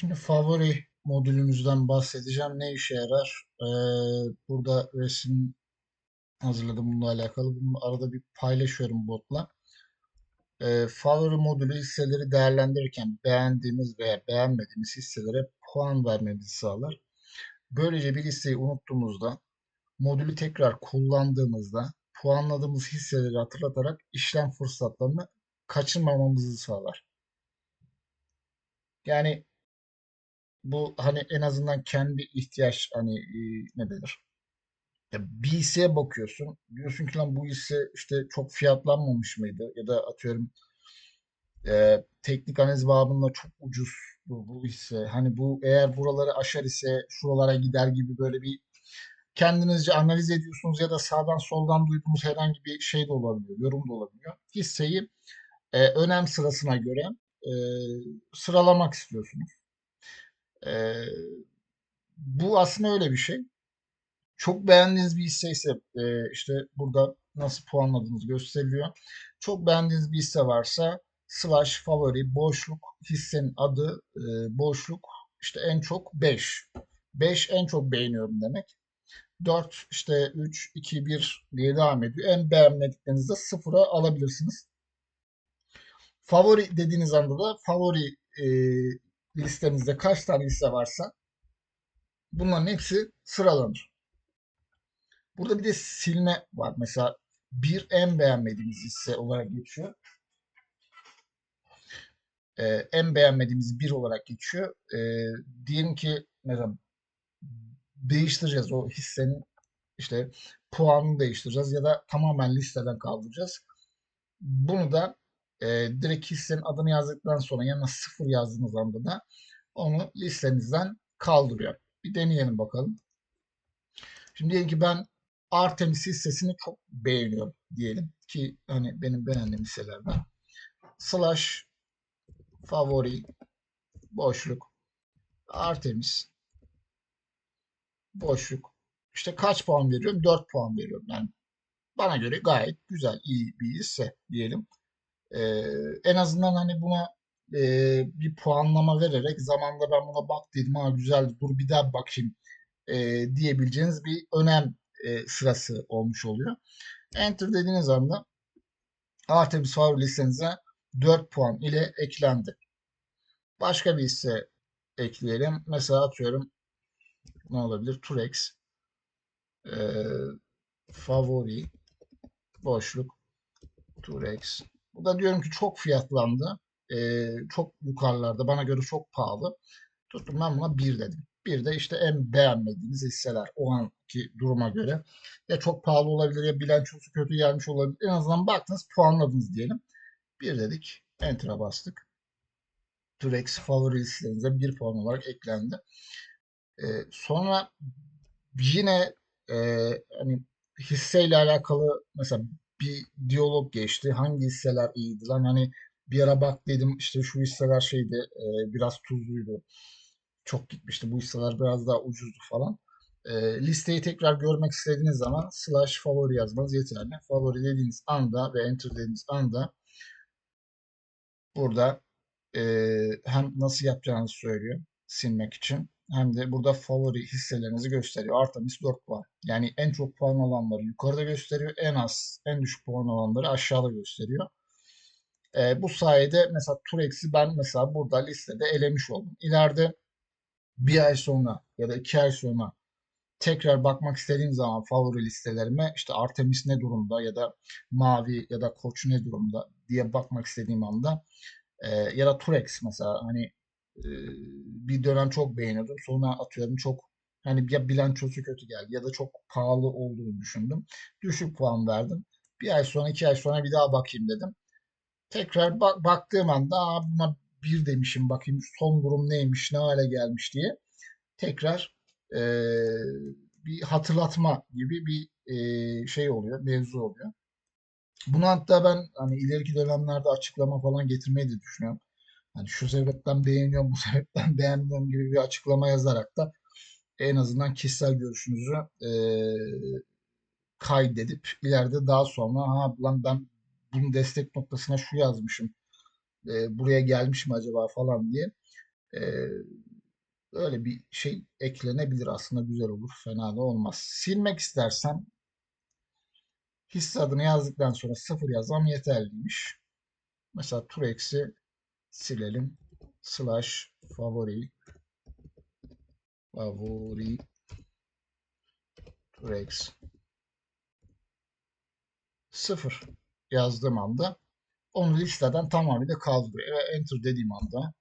Şimdi favori modülümüzden bahsedeceğim. Ne işe yarar? Ee, burada resim hazırladım bununla alakalı. Bunu arada bir paylaşıyorum botla. Ee, favori modülü hisseleri değerlendirirken beğendiğimiz veya beğenmediğimiz hisselere puan vermemizi sağlar. Böylece bir listeyi unuttuğumuzda modülü tekrar kullandığımızda puanladığımız hisseleri hatırlatarak işlem fırsatlarını kaçırmamamızı sağlar. Yani bu hani en azından kendi ihtiyaç hani e, ne denir? Ya bir hisseye bakıyorsun. Diyorsun ki lan bu hisse işte çok fiyatlanmamış mıydı? Ya da atıyorum e, teknik analiz babında çok ucuz bu, bu hisse. Hani bu eğer buraları aşar ise şuralara gider gibi böyle bir kendinizce analiz ediyorsunuz ya da sağdan soldan duyduğunuz herhangi bir şey de olabiliyor, yorum da olabiliyor. Hisseyi e, önem sırasına göre e, sıralamak istiyorsunuz. E, bu aslında öyle bir şey. Çok beğendiğiniz bir hisse ise e, işte burada nasıl puanladığınız gösteriliyor. Çok beğendiğiniz bir hisse varsa slash favori boşluk hissenin adı e, boşluk işte en çok 5. 5 en çok beğeniyorum demek. 4 işte 3 2 1 diye devam ediyor. En beğenmediklerinizde sıfıra alabilirsiniz. Favori dediğiniz anda da favori e, listenizde kaç tane liste varsa bunların hepsi sıralanır. Burada bir de silme var. Mesela bir en beğenmediğimiz hisse olarak geçiyor. Ee, en beğenmediğimiz bir olarak geçiyor. Ee, diyelim ki mesela değiştireceğiz o hissenin işte puanını değiştireceğiz ya da tamamen listeden kaldıracağız. Bunu da e, direkt hissenin adını yazdıktan sonra yanına sıfır yazdığınız anda da onu listenizden kaldırıyor. Bir deneyelim bakalım. Şimdi diyelim ki ben Artemis hissesini çok beğeniyorum diyelim ki hani benim beğendiğim hisselerden. Slash favori boşluk Artemis boşluk işte kaç puan veriyorum? 4 puan veriyorum. Yani bana göre gayet güzel, iyi bir hisse diyelim. Ee, en azından hani buna e, bir puanlama vererek zamanda ben buna bak dedim ha güzel dur bir daha bakayım e, diyebileceğiniz bir önem e, sırası olmuş oluyor. Enter dediğiniz anda Artemis favori listenize 4 puan ile eklendi. Başka bir hisse ekleyelim. Mesela atıyorum ne olabilir? Turex e, favori boşluk Turex. Bu da diyorum ki çok fiyatlandı. E, çok yukarılarda. Bana göre çok pahalı. Tuttum ben buna 1 dedim. Bir de işte en beğenmediğiniz hisseler o anki duruma göre. Ya çok pahalı olabilir ya bilançosu kötü gelmiş olabilir. En azından baktınız puanladınız diyelim. Bir dedik. Enter'a bastık. Turex favori listenize bir puan olarak eklendi. Ee, sonra yine e, hani hisseyle alakalı mesela bir diyalog geçti. Hangi hisseler iyiydi lan? Hani bir ara bak dedim işte şu hisseler şeydi e, biraz tuzluydu. Çok gitmişti. Bu hisseler biraz daha ucuzdu falan. E, listeyi tekrar görmek istediğiniz zaman slash favori yazmanız yeterli. Favori dediğiniz anda ve enter dediğiniz anda burada e, hem nasıl yapacağınızı söylüyor silmek için hem de burada favori hisselerinizi gösteriyor. Artemis 4 puan. Yani en çok puan alanları yukarıda gösteriyor. En az, en düşük puan alanları aşağıda gösteriyor. E, bu sayede mesela Turex'i ben mesela burada listede elemiş oldum. İleride bir ay sonra ya da iki ay sonra tekrar bakmak istediğim zaman favori listelerime işte Artemis ne durumda ya da Mavi ya da Koç ne durumda diye bakmak istediğim anda e, ya da Turex mesela hani bir dönem çok beğeniyordum. Sonra atıyorum çok hani ya bilançosu kötü geldi ya da çok pahalı olduğunu düşündüm. Düşük puan verdim. Bir ay sonra iki ay sonra bir daha bakayım dedim. Tekrar bak, baktığım anda buna bir demişim bakayım son durum neymiş ne hale gelmiş diye. Tekrar e, bir hatırlatma gibi bir e, şey oluyor, mevzu oluyor. Bunu hatta ben hani ileriki dönemlerde açıklama falan getirmeyi de düşünüyorum. Hani şu sebepten beğeniyorum, bu sebepten beğenmiyorum gibi bir açıklama yazarak da en azından kişisel görüşünüzü e, kaydedip ileride daha sonra ha lan ben bunun destek noktasına şu yazmışım e, buraya gelmiş mi acaba falan diye e, Böyle bir şey eklenebilir aslında güzel olur. Fena da olmaz. Silmek istersem hisse adını yazdıktan sonra sıfır yazmam yeterliymiş. Mesela Turex'i silelim. Slash favori favori Turex sıfır yazdığım anda onu listeden tamamıyla kaldırıyor. Ve enter dediğim anda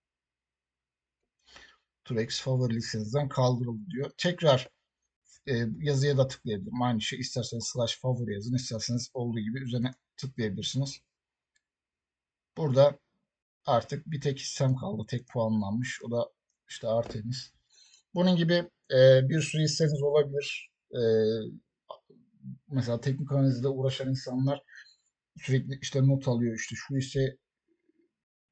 Turex favori listenizden kaldırıldı diyor. Tekrar e, yazıya da tıklayabilirim. Aynı şey isterseniz slash favori yazın, isterseniz olduğu gibi üzerine tıklayabilirsiniz. Burada artık bir tek hissem kaldı. Tek puanlanmış. O da işte Artemis. Bunun gibi e, bir sürü hisseniz olabilir. E, mesela teknik analizle uğraşan insanlar sürekli işte not alıyor. İşte şu hisse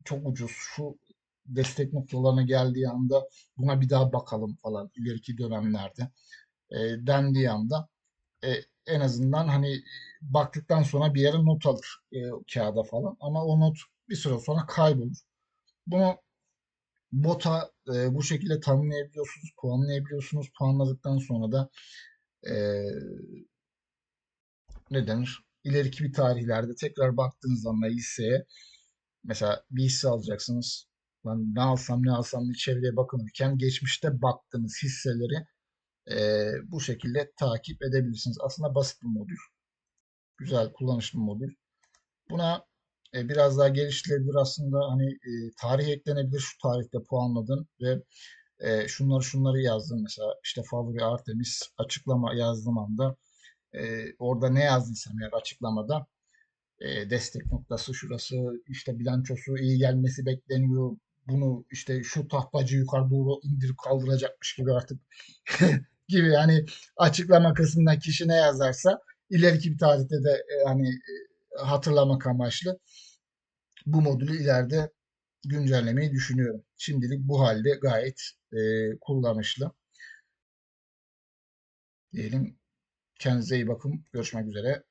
çok ucuz. Şu destek noktalarına geldiği anda buna bir daha bakalım falan ileriki dönemlerde e, dendiği anda e, en azından hani baktıktan sonra bir yere not alır e, kağıda falan ama o not bir süre sonra kaybolur. Bunu bota e, bu şekilde tanımlayabiliyorsunuz, puanlayabiliyorsunuz. Puanladıktan sonra da e, ne denir? İleriki bir tarihlerde tekrar baktığınız zaman listeye mesela bir hisse alacaksınız. Ben ne alsam ne alsam diye çevreye bakınırken geçmişte baktığınız hisseleri e, bu şekilde takip edebilirsiniz. Aslında basit bir modül. Güzel, kullanışlı bir modül. Buna e, biraz daha geliştirilebilir aslında. Hani e, tarih eklenebilir. Şu tarihte puanladın ve e, şunları şunları yazdın. Mesela işte favori Artemis açıklama yazdığım anda e, orada ne yazdıysam eğer açıklamada e, destek noktası şurası işte bilançosu iyi gelmesi bekleniyor. Bunu işte şu tahtacı yukarı doğru indirip kaldıracakmış gibi artık gibi yani açıklama kısmında kişi ne yazarsa ileriki bir tarihte de e, hani e, hatırlamak amaçlı bu modülü ileride güncellemeyi düşünüyorum. Şimdilik bu halde gayet e, kullanışlı. Diyelim kendinize iyi bakın. Görüşmek üzere.